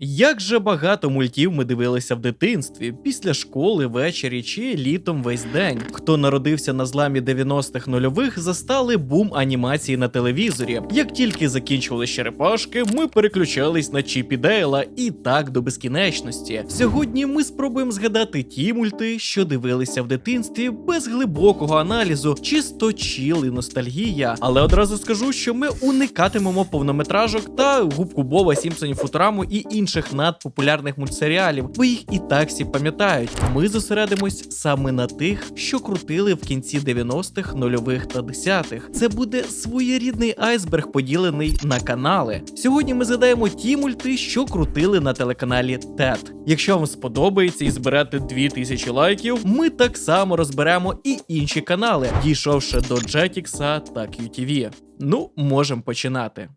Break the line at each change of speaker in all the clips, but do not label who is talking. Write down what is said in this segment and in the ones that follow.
Як же багато мультів ми дивилися в дитинстві, після школи, ввечері чи літом весь день. Хто народився на зламі 90-х нульових, застали бум анімації на телевізорі. Як тільки закінчували черепашки, ми переключались на Чіпі Дейла і так до безкінечності. Сьогодні ми спробуємо згадати ті мульти, що дивилися в дитинстві без глибокого аналізу, чисто чіл ностальгія. Але одразу скажу, що ми уникатимемо повнометражок та губку Боба, Сімпсонів, Футураму і інших надпопулярних мультсеріалів, бо їх і так всі пам'ятають. Ми зосередимось саме на тих, що крутили в кінці 90-х, нульових та десятих. Це буде своєрідний айсберг, поділений на канали. Сьогодні ми згадаємо ті мульти, що крутили на телеканалі TED. Якщо вам сподобається і зберете 2000 лайків, ми так само розберемо і інші канали, дійшовши до Jetix та QTV. Ну, можемо починати.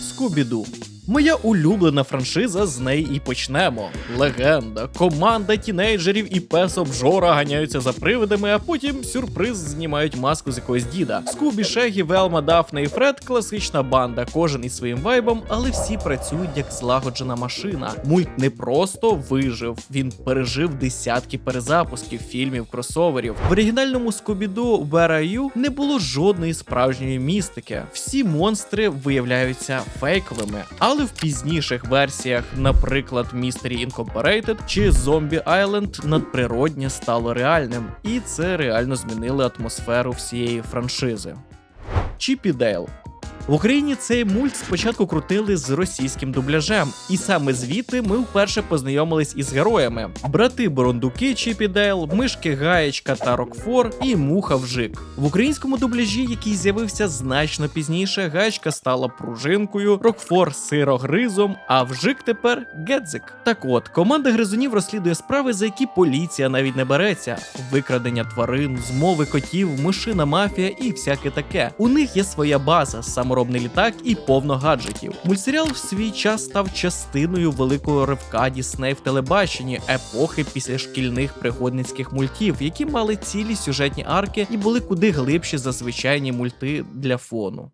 Скубіду. Моя улюблена франшиза з неї і почнемо. Легенда, команда тінейджерів і пес обжора ганяються за привидами, а потім сюрприз знімають маску з якогось діда. Скубі, Шегі, Велма, Дафне і Фред класична банда, кожен із своїм вайбом, але всі працюють як злагоджена машина. Мульт не просто вижив, він пережив десятки перезапусків, фільмів, кросоверів. В оригінальному Скубіду Where не було жодної справжньої містики. Всі монстри виявляються фейковими. Але в пізніших версіях, наприклад, Mystery Incorporated чи Zombie Island, надприроднє стало реальним, і це реально змінило атмосферу всієї франшизи. Чіпі Дейл. В Україні цей мульт спочатку крутили з російським дубляжем, і саме звідти ми вперше познайомились із героями: брати Борундуки Чіпі Дейл, мишки Гаєчка та Рокфор і Муха Вжик. В українському дубляжі, який з'явився значно пізніше, Гаєчка стала пружинкою, Рокфор сирогризом, а Вжик тепер Гедзик. Так от, команда гризунів розслідує справи, за які поліція навіть не береться: викрадення тварин, змови котів, мишина мафія і всяке таке. У них є своя база, саморобний літак і повно гаджетів. Мультсеріал в свій час став частиною великого ривка Дісней в телебаченні епохи після шкільних пригодницьких мультів, які мали цілі сюжетні арки і були куди глибші за звичайні мульти для фону.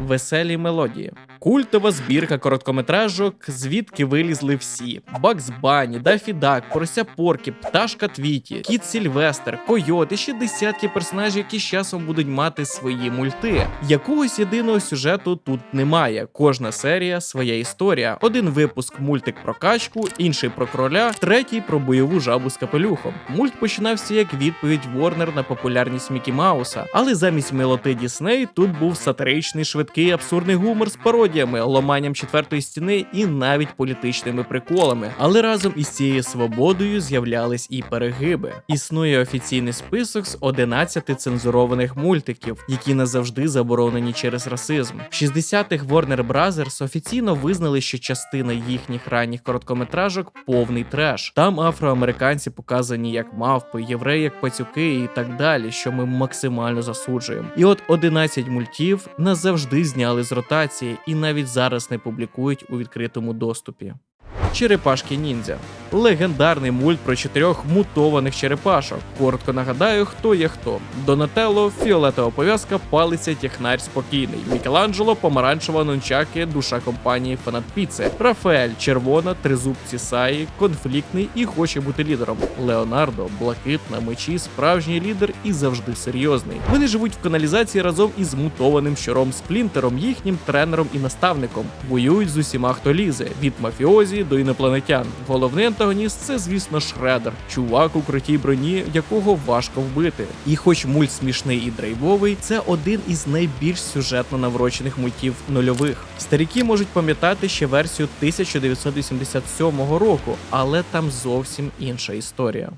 Веселі мелодії. Культова збірка короткометражок, звідки вилізли всі: Бакс Бані, Дафі Дак, Порося Поркі, Пташка Твіті, Кіт Сільвестр, Койот і ще десятки персонажів, які з часом будуть мати свої мульти. Якогось єдиного сюжету тут немає. Кожна серія своя історія. Один випуск мультик про качку, інший про кроля, третій про бойову жабу з капелюхом. Мульт починався як відповідь Ворнер на популярність Мікі Мауса, але замість милоти Дісней тут був сатиричний швидкий абсурдний гумор з пародіями, ломанням четвертої стіни і навіть політичними приколами. Але разом із цією свободою з'являлись і перегиби. Існує офіційний список з 11 цензурованих мультиків, які назавжди заборонені через расизм. В 60-х Warner Brothers офіційно визнали, що частина їхніх ранніх короткометражок повний треш. Там афроамериканці показані як мавпи, євреї як пацюки і так далі, що ми максимально засуджуємо. І от 11 мультів назавжди зняли з ротації і навіть зараз не публікують у відкритому доступі. Черепашки ніндзя. Легендарний мульт про чотирьох мутованих черепашок. Коротко нагадаю, хто є хто. Донателло, фіолетова пов'язка, палиця технарь спокійний. Мікеланджело, помаранчева нончаки, душа компанії фанат піци. Рафаель, червона, тризубці Саї, конфліктний і хоче бути лідером. Леонардо, блакитна, мечі, справжній лідер і завжди серйозний. Вони живуть в каналізації разом із мутованим щуром Сплінтером, їхнім тренером і наставником. Воюють з усіма, хто лізе від мафіозі до інопланетян. Головний антагоніст це, звісно, Шредер, чувак у крутій броні, якого важко вбити. І хоч мульт смішний і драйвовий, це один із найбільш сюжетно наврочених мультів нульових. Старіки можуть пам'ятати ще версію 1987 року, але там зовсім інша історія.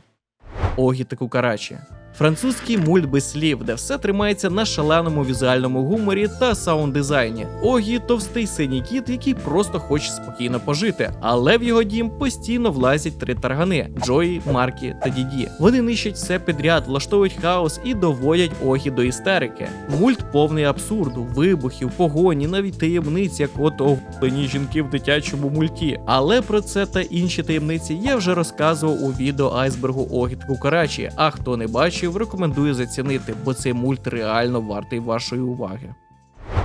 Огі та Кукарачі. Французький мульт без слів, де все тримається на шаленому візуальному гуморі та саунд-дизайні. Огі товстий синій кіт, який просто хоче спокійно пожити, але в його дім постійно влазять три таргани: Джої, Маркі та Діді. Вони нищать все підряд, влаштовують хаос і доводять Огі до істерики. Мульт повний абсурду, вибухів, погоні, навіть таємниць, як от оголені жінки в дитячому мульті. Але про це та інші таємниці я вже розказував у відео айсбергу Огі та Кукарачі. А хто не бачив, рекомендую зацінити, бо цей мульт реально вартий вашої уваги.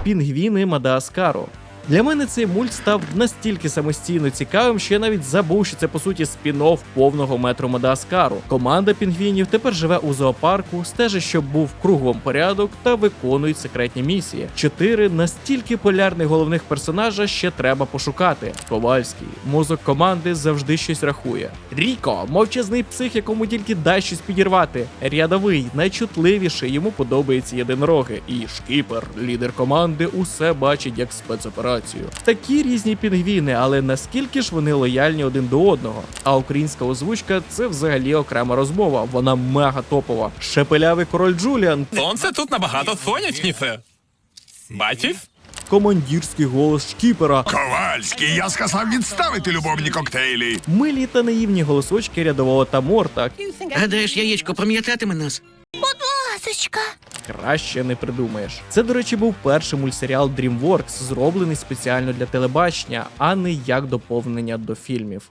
Пінгвіни Мадагаскару. Для мене цей мульт став настільки самостійно цікавим, що я навіть забув, що це по суті спін-офф повного метру Мадагаскару. Команда пінгвінів тепер живе у зоопарку, стежить, щоб був кругом порядок та виконують секретні місії. Чотири настільки полярних головних персонажа ще треба пошукати. Ковальський, мозок команди завжди щось рахує. Ріко, мовчазний псих, якому тільки дай щось підірвати. Рядовий, найчутливіший, йому подобається єдинороги. І шкіпер, лідер команди, усе бачить як спецоперацію. Такі різні пінгвіни, але наскільки ж вони лояльні один до одного? А українська озвучка це взагалі окрема розмова. Вона мега топова. Шепелявий король Джуліан,
Сонце тут набагато сонячніше. Бачив?
командірський голос шкіпера.
Ковальський, я сказав відставити любовні коктейлі.
Милі та наївні голосочки рядового та морта.
Гадаєш, яєчко пам'ятатиме нас?
Ласочка.
Краще не придумаєш. Це, до речі, був перший мультсеріал DreamWorks, зроблений спеціально для телебачення, а не як доповнення до фільмів.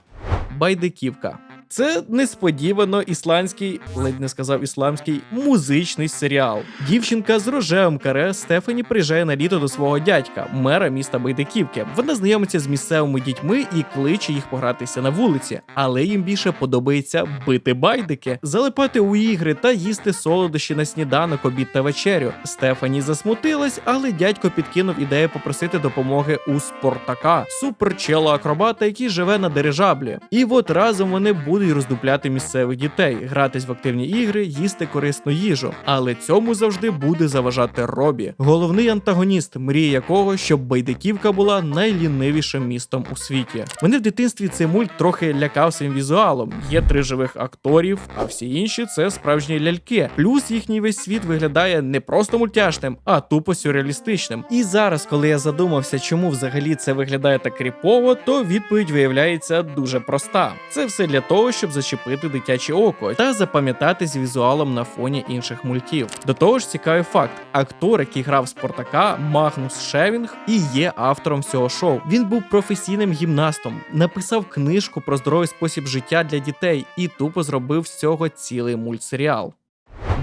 Байдиківка. Це несподівано ісландський, ледь не сказав ісламський, музичний серіал. Дівчинка з рожевим каре Стефані приїжджає на літо до свого дядька, мера міста Байдиківки. Вона знайомиться з місцевими дітьми і кличе їх погратися на вулиці, але їм більше подобається бити байдики, залипати у ігри та їсти солодощі на сніданок, обід та вечерю. Стефані засмутилась, але дядько підкинув ідею попросити допомоги у Спартака, суперчела акробата, який живе на дирижаблі. І от разом вони будуть роздупляти місцевих дітей, гратись в активні ігри, їсти корисну їжу. Але цьому завжди буде заважати Робі, головний антагоніст, мрія якого, щоб байдиківка була найлінивішим містом у світі. Мене в дитинстві цей мульт трохи лякав своїм візуалом. Є три живих акторів, а всі інші це справжні ляльки. Плюс їхній весь світ виглядає не просто мультяшним, а тупо сюрреалістичним. І зараз, коли я задумався, чому взагалі це виглядає так кріпово, то відповідь виявляється дуже проста. Це все для того, щоб зачепити дитяче око та запам'ятатись візуалом на фоні інших мультів. До того ж, цікавий факт: актор, який грав Спартака, Магнус Шевінг, і є автором цього шоу. Він був професійним гімнастом, написав книжку про здоровий спосіб життя для дітей і тупо зробив з цього цілий мультсеріал.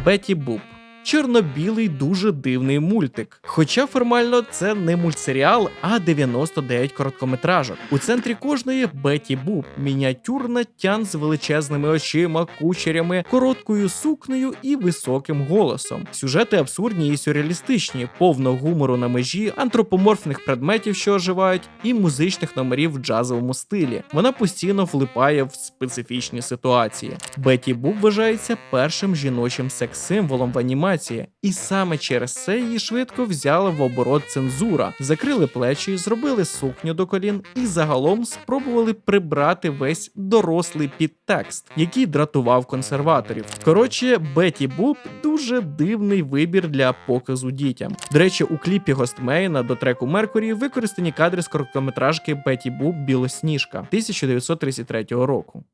Беті Буб. Чорно-білий дуже дивний мультик. Хоча формально це не мультсеріал, а 99 короткометражок. У центрі кожної Беті Буб, мініатюрна тян з величезними очима, кучерями, короткою сукнею і високим голосом. Сюжети абсурдні і сюрреалістичні, повно гумору на межі, антропоморфних предметів, що оживають, і музичних номерів в джазовому стилі. Вона постійно влипає в специфічні ситуації. Беті Буб вважається першим жіночим секс-символом в анімації, і саме через це її швидко взяла в оборот цензура, закрили плечі, зробили сукню до колін і загалом спробували прибрати весь дорослий підтекст, який дратував консерваторів. Коротше, Беті Буб дуже дивний вибір для показу дітям. До речі, у кліпі Гостмейна до треку Меркурі використані кадри з короткометражки Беті Буб Білосніжка 1933 року.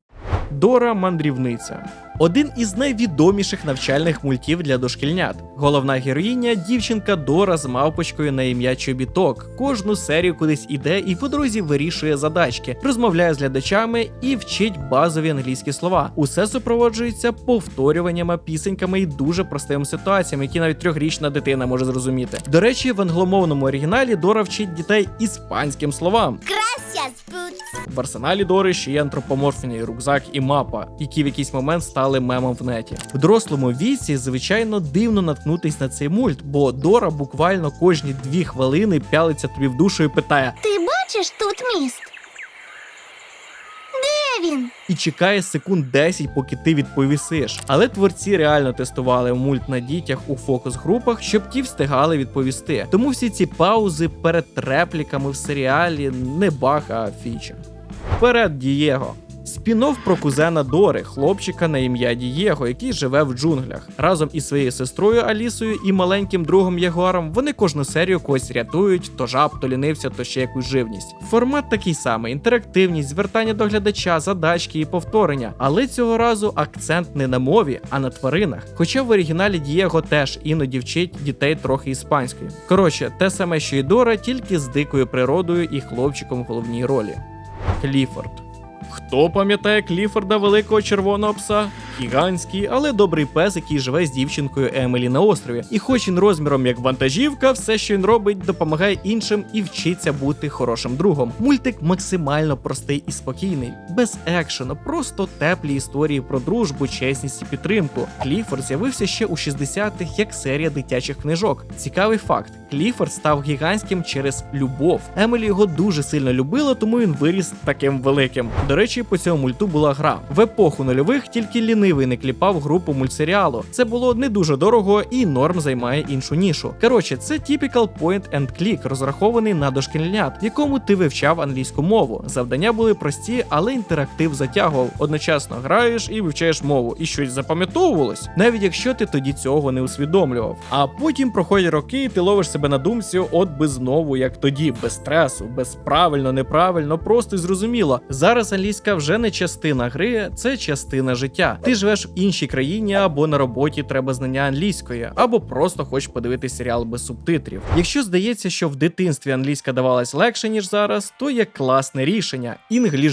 Дора мандрівниця один із найвідоміших навчальних мультів для дошкільнят. Головна героїня дівчинка Дора з мавпочкою на ім'я Чобіток. Кожну серію кудись іде і по дорозі вирішує задачки, розмовляє з глядачами і вчить базові англійські слова. Усе супроводжується повторюваннями, пісеньками і дуже простими ситуаціями, які навіть трьохрічна дитина може зрозуміти. До речі, в англомовному оригіналі Дора вчить дітей іспанським словам. В арсеналі Дори ще є антропоморфний рюкзак і мапа, які в якийсь момент стали мемом в неті. В дорослому віці, звичайно, дивно наткнутись на цей мульт, бо Дора буквально кожні дві хвилини пялиться тобі в душу і питає:
Ти бачиш тут міст? Він?
і чекає секунд 10, поки ти відповісиш. Але творці реально тестували мульт на дітях у фокус-групах, щоб ті встигали відповісти. Тому всі ці паузи перед репліками в серіалі не баг, а фіча. Вперед, Дієго! Спінов про кузена Дори, хлопчика на ім'я Дієго, який живе в джунглях. Разом із своєю сестрою Алісою і маленьким другом Ягуаром вони кожну серію когось рятують, то жаб, то лінився, то ще якусь живність. Формат такий самий: інтерактивність, звертання до глядача, задачки і повторення. Але цього разу акцент не на мові, а на тваринах. Хоча в оригіналі Дієго теж іноді вчить дітей трохи іспанською. Коротше, те саме, що і Дора, тільки з дикою природою і хлопчиком в головній ролі. Кліфорд. Хто пам'ятає Кліфорда великого червоного пса? гігантський, але добрий пес, який живе з дівчинкою Емілі на острові. І хоч він розміром як вантажівка, все, що він робить, допомагає іншим і вчиться бути хорошим другом. Мультик максимально простий і спокійний, без екшену, просто теплі історії про дружбу, чесність і підтримку. Кліфорд з'явився ще у 60-х як серія дитячих книжок. Цікавий факт: Кліфорд став гігантським через любов. Емілі його дуже сильно любила, тому він виріс таким великим. До речі, по цьому мульту була гра. В епоху нульових тільки лінивий не кліпав групу мультсеріалу. Це було не дуже дорого і норм займає іншу нішу. Коротше, це typical point and click, розрахований на дошкільнят, в якому ти вивчав англійську мову. Завдання були прості, але інтерактив затягував. Одночасно граєш і вивчаєш мову, і щось запам'ятовувалось, навіть якщо ти тоді цього не усвідомлював. А потім проходять роки, і ти ловиш себе на думці, от би знову, як тоді, без стресу, без правильно, неправильно, просто і зрозуміло. Зараз англійська вже не частина гри, це частина життя. Ти живеш в іншій країні або на роботі треба знання англійської, або просто хочеш подивитися серіал без субтитрів. Якщо здається, що в дитинстві англійська давалась легше ніж зараз, то є класне рішення.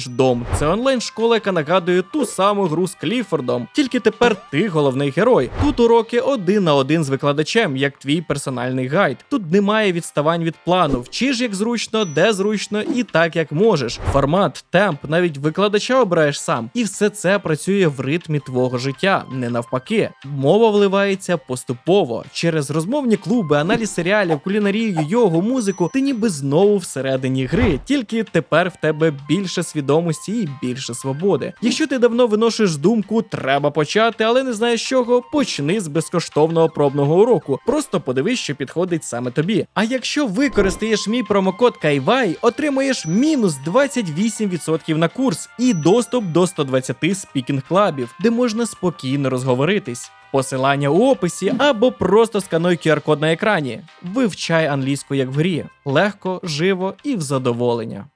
Dom – це онлайн-школа, яка нагадує ту саму гру з Кліфордом. Тільки тепер ти головний герой. Тут уроки один на один з викладачем, як твій персональний гайд. Тут немає відставань від плану. Вчиш як зручно, де зручно і так як можеш. Формат, темп, навіть викладача обираєш сам. І все це працює в ритмі твого життя, не навпаки. Мова вливається поступово через розмовні клуби, аналіз серіалів, кулінарію, йогу, музику. Ти ніби знову всередині гри, тільки тепер в тебе більше свідомості і більше свободи. Якщо ти давно виношуєш думку, треба почати, але не знаєш чого, почни з безкоштовного пробного уроку. Просто подивись, що підходить саме тобі. А якщо використаєш мій промокод Кайвай, отримуєш мінус 28% на курс і доступ до 120 спікінг клабів, де можна спокійно розговоритись. Посилання у описі або просто скануй QR-код на екрані. Вивчай англійську як в грі. Легко, живо і в задоволення.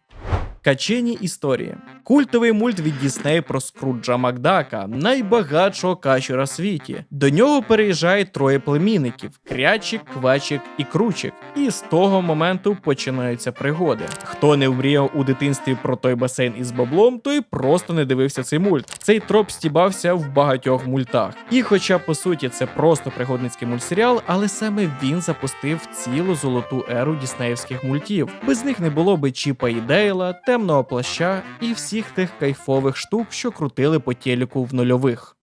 Качені історії. Культовий мульт від Дісней про Скруджа Макдака, найбагатшого качура в світі. До нього переїжджають троє племінників: Крячик, Квачик і Кручик. І з того моменту починаються пригоди. Хто не вмріяв у дитинстві про той басейн із баблом, той просто не дивився цей мульт. Цей троп стібався в багатьох мультах. І хоча по суті це просто пригодницький мультсеріал, але саме він запустив цілу золоту еру діснеївських мультів. Без них не було би Чіпа і Дейла, темного плаща і всіх тих кайфових штук, що крутили по телеку в нульових.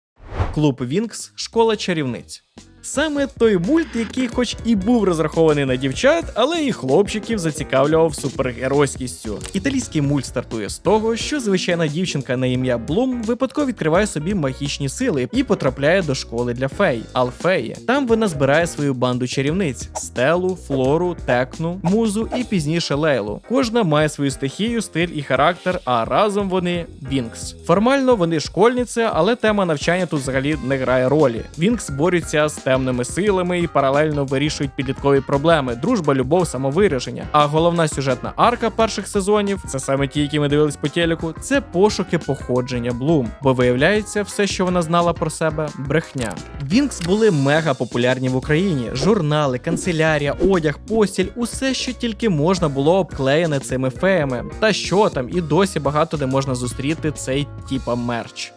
Клуб Вінкс школа чарівниць. Саме той мульт, який, хоч і був розрахований на дівчат, але і хлопчиків зацікавлював супергеройськістю. Італійський мульт стартує з того, що звичайна дівчинка на ім'я Блум випадково відкриває собі магічні сили і потрапляє до школи для фей Алфеї. Там вона збирає свою банду чарівниць: стелу, флору, текну, музу і пізніше лейлу. Кожна має свою стихію, стиль і характер, а разом вони Вінкс. Формально вони школьниці, але тема навчання тут взагалі не грає ролі. Вінкс борються з темними силами і паралельно вирішують підліткові проблеми: дружба, любов, самовираження. А головна сюжетна арка перших сезонів це саме ті, які ми дивились по телеку, це пошуки походження Блум. Бо виявляється, все, що вона знала про себе, брехня. Вінкс були мега популярні в Україні: журнали, канцелярія, одяг, постіль, усе, що тільки можна було обклеєне цими феями. Та що там, і досі багато де можна зустріти цей типа мерч.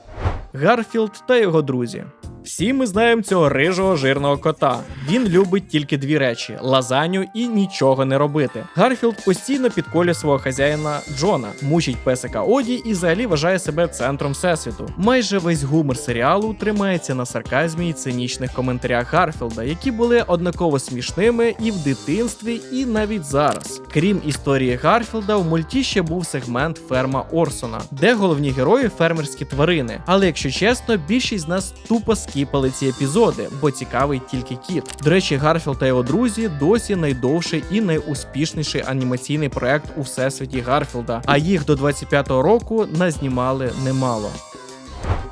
Гарфілд та його друзі. Всі ми знаємо цього рижого жирного кота. Він любить тільки дві речі: лазаню і нічого не робити. Гарфілд постійно підколює свого хазяїна Джона, мучить песика Оді і взагалі вважає себе центром всесвіту. Майже весь гумор серіалу тримається на сарказмі і цинічних коментарях Гарфілда, які були однаково смішними і в дитинстві, і навіть зараз. Крім історії Гарфілда, в мульті ще був сегмент ферма Орсона, де головні герої фермерські тварини. Але якщо чесно, більшість з нас тупо скіпали ці епізоди, бо цікавий тільки кіт. До речі, Гарфілд та його друзі досі найдовший і найуспішніший анімаційний проект у всесвіті Гарфілда, а їх до 25-го року назнімали немало.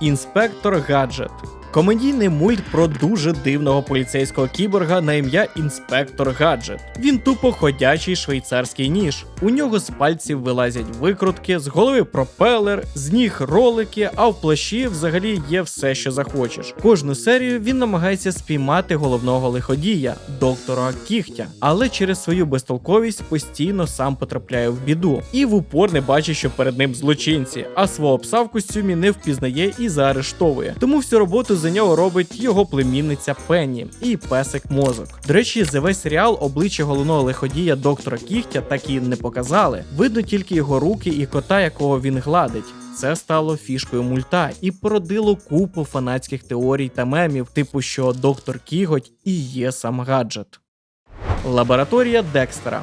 Інспектор Гаджет. Комедійний мульт про дуже дивного поліцейського кіборга на ім'я інспектор Гаджет. Він тупо ходячий швейцарський ніж. У нього з пальців вилазять викрутки, з голови пропелер, з ніг ролики, а в плащі взагалі є все, що захочеш. Кожну серію він намагається спіймати головного лиходія, доктора Кіхтя, але через свою безтолковість постійно сам потрапляє в біду і в упор не бачить, що перед ним злочинці, а свого пса в костюмі не впізнає і заарештовує. Тому всю роботу за нього робить його племінниця Пенні і песик мозок. До речі, за весь серіал обличчя головного лиходія доктора Кіхтя так і не показали. Видно тільки його руки і кота, якого він гладить. Це стало фішкою мульта і породило купу фанатських теорій та мемів, типу, що доктор Кіготь і є сам гаджет. Лабораторія Декстера.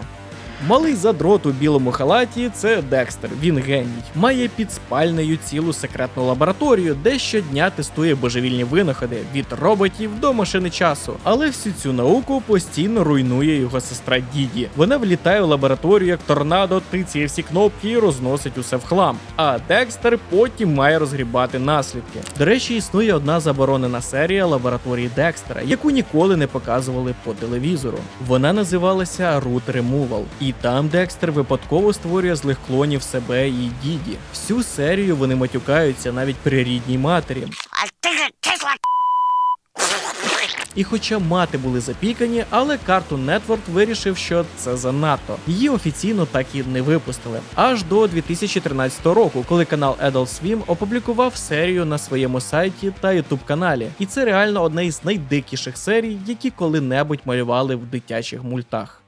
Малий задрот у білому халаті це Декстер. Він геній. Має під спальнею цілу секретну лабораторію, де щодня тестує божевільні винаходи від роботів до машини часу. Але всю цю науку постійно руйнує його сестра Діді. Вона влітає в лабораторію як торнадо, тицяє всі кнопки і розносить усе в хлам. А Декстер потім має розгрібати наслідки. До речі, існує одна заборонена серія лабораторії Декстера, яку ніколи не показували по телевізору. Вона називалася Root Removal. І там Декстер випадково створює злих клонів себе і Діді. Всю серію вони матюкаються навіть при рідній матері. І хоча мати були запікані, але Cartoon Network вирішив, що це занадто. Її офіційно так і не випустили. Аж до 2013 року, коли канал Adult Swim опублікував серію на своєму сайті та ютуб каналі. І це реально одна із найдикіших серій, які коли-небудь малювали в дитячих мультах.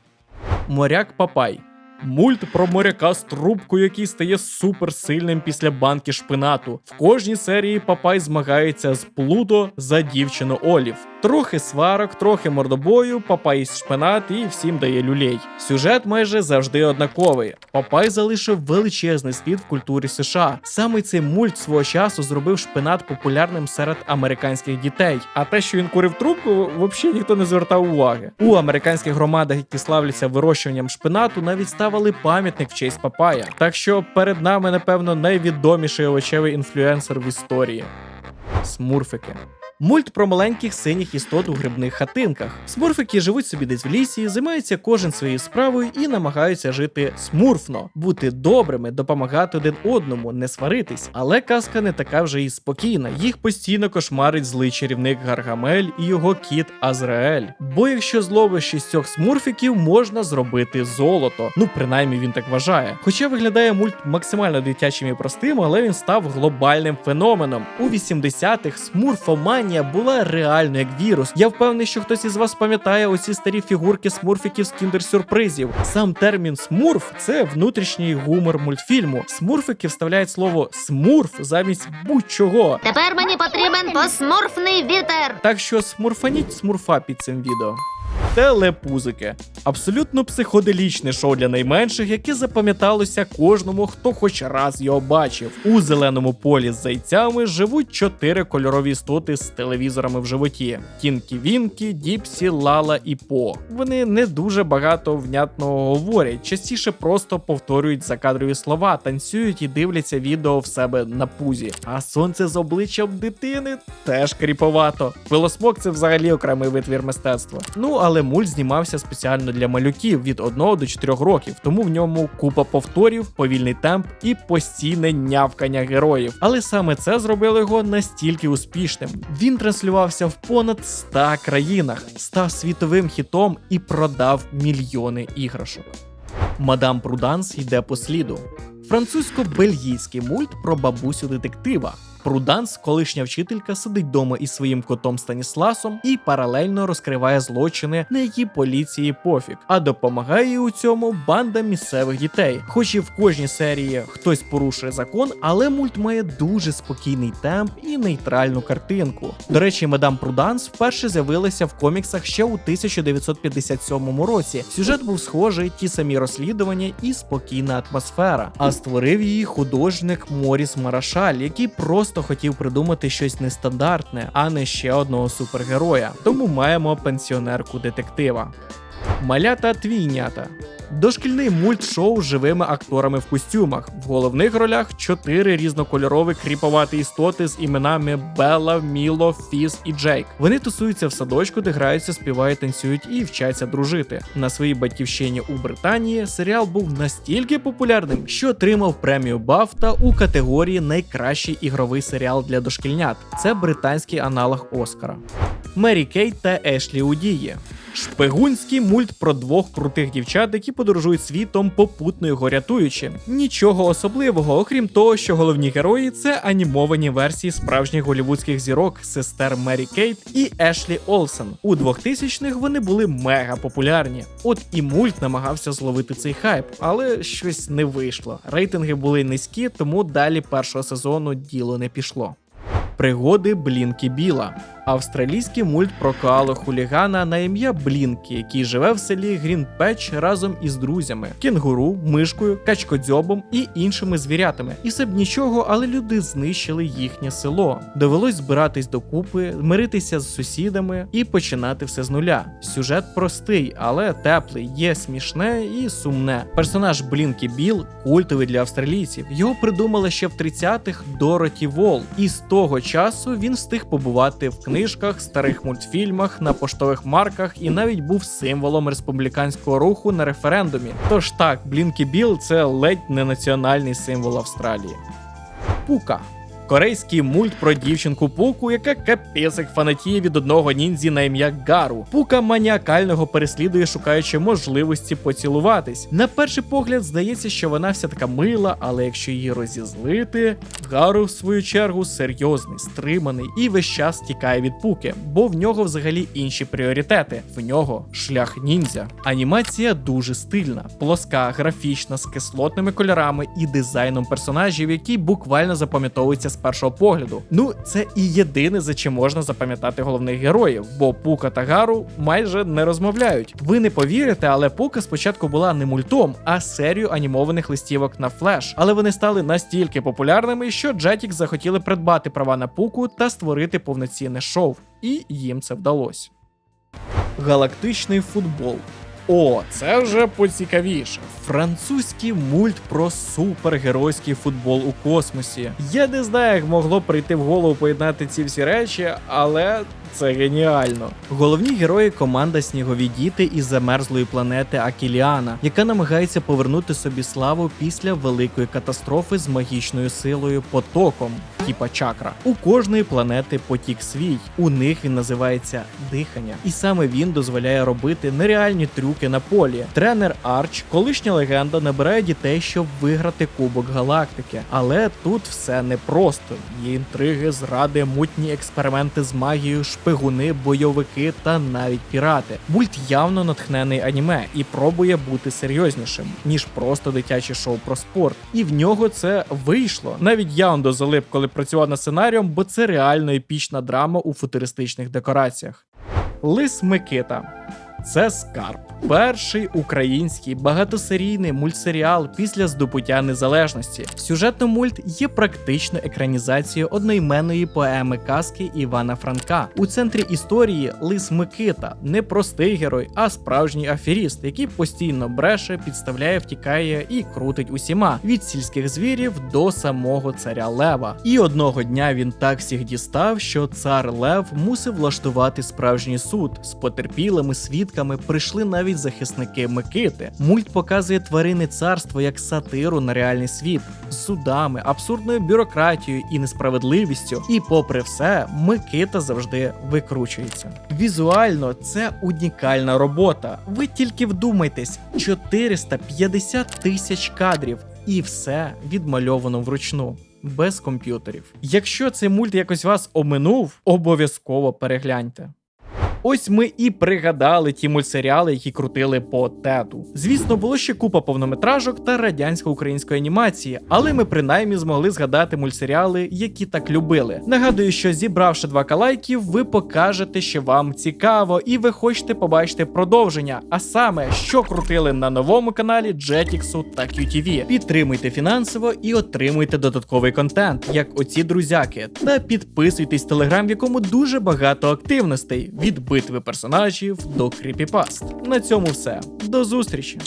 Моряк Папай. Мульт про моряка з трубкою, який стає суперсильним після банки шпинату. В кожній серії Папай змагається з Плуто за дівчину Олів. Трохи сварок, трохи мордобою, Папай їсть шпинат і всім дає люлей. Сюжет майже завжди однаковий. Папай залишив величезний слід в культурі США. Саме цей мульт свого часу зробив шпинат популярним серед американських дітей. А те, що він курив трубку, взагалі ніхто не звертав уваги. У американських громадах, які славляться вирощуванням шпинату, навіть ставили пам'ятник в честь Папая. Так що перед нами, напевно, найвідоміший овочевий інфлюенсер в історії. Смурфики. Мульт про маленьких синіх істот у грибних хатинках. Смурфики живуть собі десь в лісі, займаються кожен своєю справою і намагаються жити смурфно, бути добрими, допомагати один одному, не сваритись. Але казка не така вже і спокійна. Їх постійно кошмарить злий чарівник Гаргамель і його кіт Азраель. Бо якщо зловиш шістьох смурфіків, можна зробити золото. Ну принаймні він так вважає. Хоча виглядає мульт максимально дитячим і простим, але він став глобальним феноменом. У 80-х смурфоманія була реально як вірус. Я впевнений, що хтось із вас пам'ятає оці старі фігурки смурфіків з кіндер-сюрпризів. Сам термін смурф це внутрішній гумор мультфільму. Смурфики вставляють слово смурф замість будь-чого.
Тепер мені потрібен посмурфний вітер.
Так що смурфаніть смурфа під цим відео. Телепузики абсолютно психоделічне шоу для найменших, яке запам'яталося кожному, хто хоч раз його бачив. У зеленому полі з зайцями живуть чотири кольорові істоти з телевізорами в животі: Тінкі Вінкі, Діпсі, Лала і По. Вони не дуже багато внятного говорять, частіше просто повторюють закадрові слова, танцюють і дивляться відео в себе на пузі. А сонце з обличчям дитини теж кріповато. Пилосмок це взагалі окремий витвір мистецтва. Ну але мульт знімався спеціально для малюків від 1 до 4 років, тому в ньому купа повторів, повільний темп і постійне нявкання героїв. Але саме це зробило його настільки успішним. Він транслювався в понад 100 країнах, став світовим хітом і продав мільйони іграшок. Мадам Пруданс йде по сліду. Французько-бельгійський мульт про бабусю детектива. Пруданс, колишня вчителька, сидить вдома із своїм котом Станісласом і паралельно розкриває злочини, на які поліції пофіг, а допомагає у цьому банда місцевих дітей. Хоч і в кожній серії хтось порушує закон, але мульт має дуже спокійний темп і нейтральну картинку. До речі, мадам Пруданс вперше з'явилася в коміксах ще у 1957 році. Сюжет був схожий, ті самі розслідування і спокійна атмосфера. А створив її художник Моріс Марашаль, який просто хотів придумати щось нестандартне, а не ще одного супергероя. Тому маємо пенсіонерку детектива. Малята твійнята. Дошкільний мультшоу з живими акторами в костюмах. В головних ролях чотири різнокольорові кріповаті істоти з іменами Белла, Міло, Фіз і Джейк. Вони тусуються в садочку, де граються, співають, танцюють і вчаться дружити. На своїй батьківщині у Британії серіал був настільки популярним, що отримав премію Бафта у категорії Найкращий ігровий серіал для дошкільнят. Це британський аналог Оскара. Мері Кейт та Ешлі у дії. Шпигунський мульт про двох крутих дівчат, які подорожують світом, попутно його рятуючи. Нічого особливого, окрім того, що головні герої це анімовані версії справжніх голівудських зірок сестер Мері Кейт і Ешлі Олсен. У 2000-х вони були мега популярні. От і мульт намагався зловити цей хайп, але щось не вийшло. Рейтинги були низькі, тому далі першого сезону діло не пішло. Пригоди Блінкі Біла. Австралійський мульт про коалу хулігана на ім'я Блінкі, який живе в селі Грінпеч разом із друзями: кенгуру, мишкою, качкодзьобом і іншими звірятами. І все б нічого, але люди знищили їхнє село. Довелось збиратись докупи, миритися з сусідами і починати все з нуля. Сюжет простий, але теплий, є смішне і сумне. Персонаж Блінкі Біл культовий для австралійців. Його придумали ще в 30-х Дороті Вол, і з того часу він встиг побувати в книжках, старих мультфільмах, на поштових марках і навіть був символом республіканського руху на референдумі. Тож так, Блінкі Біл це ледь не національний символ Австралії. Пука. Корейський мульт про дівчинку Пуку, яка капець як фанатіє від одного ніндзі на ім'я Гару. Пука маніакального переслідує, шукаючи можливості поцілуватись. На перший погляд здається, що вона вся така мила, але якщо її розізлити, Гару, в свою чергу, серйозний, стриманий і весь час тікає від пуки, бо в нього взагалі інші пріоритети. В нього шлях ніндзя. Анімація дуже стильна, плоска, графічна, з кислотними кольорами і дизайном персонажів, який буквально запам'ятовується з першого погляду. Ну, це і єдине, за чим можна запам'ятати головних героїв, бо Пука та Гару майже не розмовляють. Ви не повірите, але Пука спочатку була не мультом, а серією анімованих листівок на флеш. Але вони стали настільки популярними, що Jetix захотіли придбати права на Пуку та створити повноцінне шоу. І їм це вдалося. Галактичний футбол. О, це вже поцікавіше. Французький мульт про супергеройський футбол у космосі. Я не знаю, як могло прийти в голову поєднати ці всі речі, але це геніально. Головні герої команда Снігові діти із замерзлої планети Акіліана, яка намагається повернути собі славу після великої катастрофи з магічною силою потоком, типа чакра. У кожної планети потік свій. У них він називається дихання, і саме він дозволяє робити нереальні трюки на полі. Тренер Арч, колишня легенда, набирає дітей, щоб виграти Кубок Галактики. Але тут все непросто. Є інтриги, зради, мутні експерименти з магією, шпигуни, бойовики та навіть пірати. Мульт явно натхнений аніме і пробує бути серйознішим, ніж просто дитяче шоу про спорт. І в нього це вийшло. Навіть Яундо залип, коли працював над сценарієм, бо це реально епічна драма у футуристичних декораціях. Лис Микита. Це скарб. Перший український багатосерійний мультсеріал після здобуття незалежності. Сюжетно мульт є практично екранізацією одноіменної поеми казки Івана Франка. У центрі історії Лис Микита не простий герой, а справжній аферіст, який постійно бреше, підставляє, втікає і крутить усіма від сільських звірів до самого царя Лева. І одного дня він так всіх дістав, що цар Лев мусив влаштувати справжній суд з потерпілими свідками. Прийшли навіть захисники Микити. Мульт показує тварини царство як сатиру на реальний світ з судами, абсурдною бюрократією і несправедливістю. І, попри все, Микита завжди викручується. Візуально це унікальна робота. Ви тільки вдумайтесь: 450 тисяч кадрів, і все відмальовано вручну. Без комп'ютерів. Якщо цей мульт якось вас оминув, обов'язково перегляньте. Ось ми і пригадали ті мультсеріали, які крутили по тету. Звісно, було ще купа повнометражок та радянсько-української анімації, але ми принаймні змогли згадати мультсеріали, які так любили. Нагадую, що зібравши 2 лайків, ви покажете, що вам цікаво, і ви хочете побачити продовження. А саме, що крутили на новому каналі Jetix та QTV. Підтримуйте фінансово і отримуйте додатковий контент, як оці друзяки. Та підписуйтесь в телеграм, в якому дуже багато активностей від битви персонажів до кріпіпаст. На цьому все. До зустрічі!